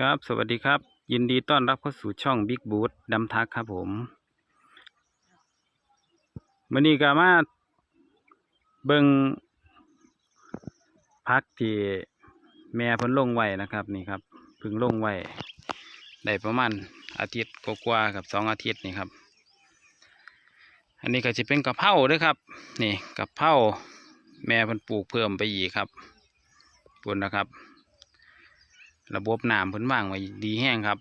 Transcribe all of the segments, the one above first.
ครับ สวัสดีครับ ยินดีต้อนรับเข้าสู่ช่อง Big Boot ดำทักครับผมวันนี้ก็มาเบิงพักที่แม่เพิ่นลงไว้นะครับนี่ครับพิ่งลงไว้ได้ประมาณอาทิตย์กว่าๆกับสองอาทิตย์นี่ครับ อันนี้ก็จะเป็นกะเพราด้วยครับ นี่กะเพราแม่เพิ่นปลูกเพิ่มไปอีกครับปุ่นนะครับ ระบบน้ำเพิ่นวางไว้ดีแห้งครับ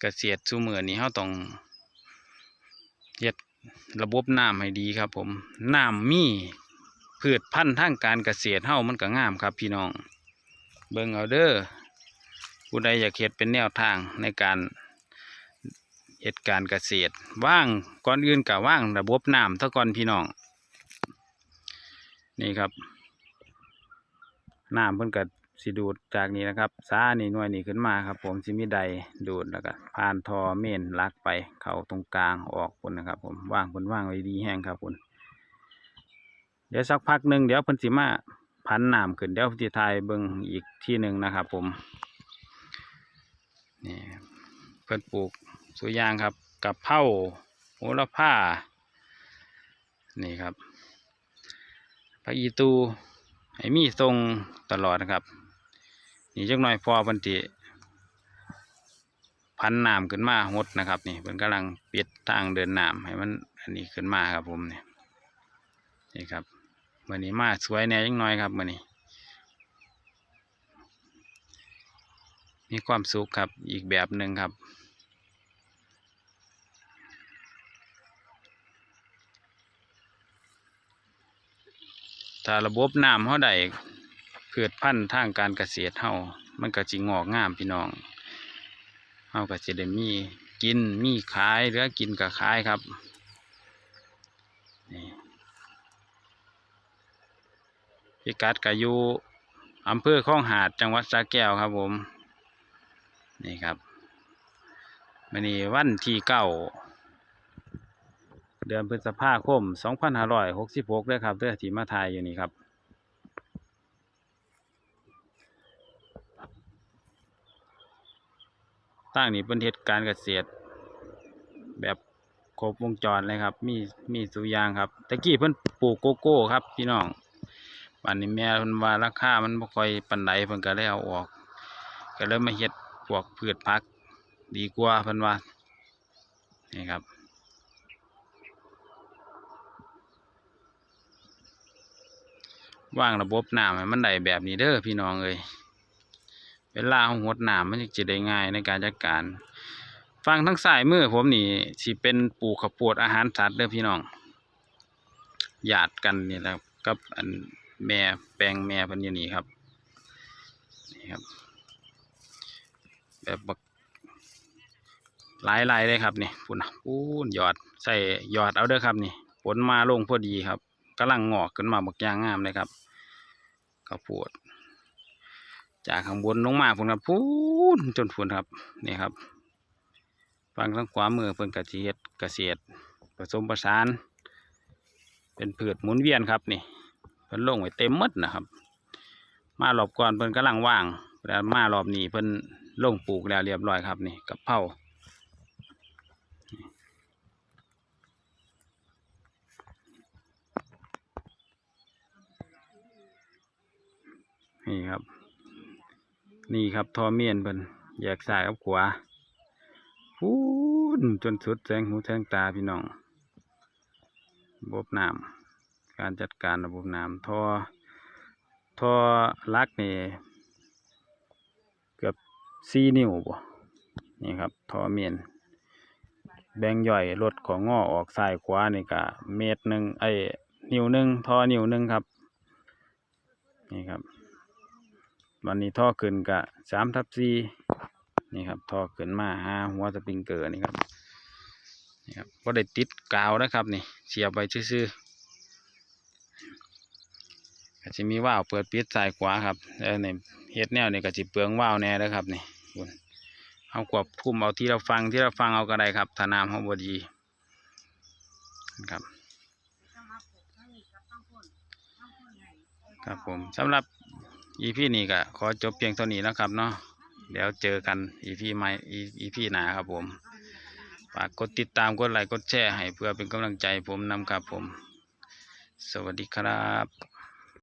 เกษตรซูเมือนี้เขาต้องเฮ็ดระบบน้ำให้ดีครับ ผมน้ำมีพืชพันธุ์ทางการเกษตรเฮามันก็งามครับ พี่น้อง เบิ่งเอาเด้อผู้ใดอยากเฮ็ดเป็นแนวทางในการเฮ็ดการเกษตรว่างก่อนอื่นก็ว่างระบบน้ำท่าก่อนพี่น้อง นี่ครับน้ำเพิ่นก็ สิดูดจากนี้นะครับซานี่หน่วยนี้ขึ้นมาครับ ผมสิมีใดดูดแล้วก็ผ่านทอเมนลักไป เข้าตรงกลางออกพุ่นนะครับ ผมว่างเพิ่นว่างไว้ดีแห้งครับพุ่นเดี๋ยวสักพักหนึ่งเดี๋ยวพิ่นสิมาพันหน้ำขึ้นเดี๋ยวสิทายเบิ่งอีกที่หนึ่งนะครับผมนี่เพิ่นปลูกสุยางครับกับเผาโหระพานี่ครับพระอีตูให้มีทรงตลอดนะครับ นี่จักหน่อยพอพันธิพันน้ำขึ้นมาหดนะครับ นี่เพิ่นกำลังปิดทางเดินน้ำให้มันอันนี้ขึ้นมาครับผมนี่นี่ครับมื่อนี้มาสวยแน่จังน้อยครับมื่อนี้ มีความสุขครับอีกแบบหนึ่งครับถ้าระบบน้ำเขาได้ พืชพันธุ์ทางการเกษตรเฮามันก็จิงอกงามพี่น้องเฮาก็จะได้มีกินมีขายเหลือกินก็ขายครับนี่พิกัดก็อยู่อำเภอคลองหาดจังหวัดสระแก้วครับผมนี่ครับมันนี้วันที่เก้าเดือนพฤษภาคม 2566เลยครับเด้อที่มาถ่ายอยู่นี่ครับ ตั้งนี่เป็นเทศการเกษตร แบบครบวงจรเลยครับ มีมีสุยางครับตะกี้เพิ่นปลูกโกโก้ครับพี่น้องวันนี้แม่เพิ่นว่าราคามันบ่ค่อยปานใดเพิ่นก็เลยเอาออก ก็เลยมาเฮ็ดพวกพืชผัก ดีกว่าเพิ่นว่านี่ครับว่างระบบน้ำให้มันได้แบบนี้เด้อพี่น้องเอ้ย เวลาเราหดหน้ำมันจะได้ง่ายในการจัดการ ฟังทั้งสายมือผมนี่สิเป็นปลูกข้าวโพดอาหารสัตว์เด้อพี่น้องหยาดกันนี่แหละครับกับอันแม่แปลงแม่พันยนี่ครับนี่ครับ แบบบักหลายลายเลยครับนี่ปุ่นน่ะปูนหยอดใส่หยอดเอาเด้อครับนี่ผลมาลงพอดีครับกำลังงอกขึ้นมาบักยางงามเลยครับข้าวโพด จากข้างบนลงมาพุ่นครับพูนจนพุ่นครับนี่ครับฟังทางขวามือเพิ่นกระเจี๊ยดเกษตรผสมประสาน เป็นพืชหมุนเวียนครับนี่เพิ่นลงไว้เต็มมดนะครับ มารอบก่อนเพิ่นกำลังว่างแล้วมารอบนี้เพิ่นลงปลูกแล้วเรียบร้อยครับนี่กับเผานี่ครับ นี่ครับทอเมียนเพิ่นแยกซ้ายกับขวาพูนจนสุดแสงหูแสงตาพี่น้องระบบน้ำการจัดการระบบน้ำทอทอลักนี่เกือบสี่นิ้วบ่นี่ครับทอเมียน แบ่งย่อยลดของงอออกซ้ายขวานี่กะเมตรหนึ่งไอ้นิ้วหนึ่งทอนิ้วหนึ่งครับ นี่ครับ วันนี้ท่อขึ้นกะสามทับสี่นี่ครับท่อขึ้นมาหาหัวสปริงเกอร์นี่ครับนี่ครับก็ได้ติดกาวนะครับนี่เสียบไปซื่อๆก็จะมีว่าวเปิดปิดซ้ายขวาครับแล้วในเฮ็ดแนวนี่ก็จะเปลืองว่าวแน่แล้วครับนี่คุณเอากวบคุมเอาที่เราฟังที่เราฟังเอาก็ได้ครับถ้าน้ำเขาบดีนะครับ ครับผมสำหรับอีพีนี้ก็ขอจบเพียงเท่านี้นะครับเนาะเดี๋ยวเจอกันอีพีใหม่อีพีหนาครับผมฝากกดติดตามกดไลค์กดแชร์ให้เพื่อเป็นกำลังใจผมนำครับผม สวัสดีครับ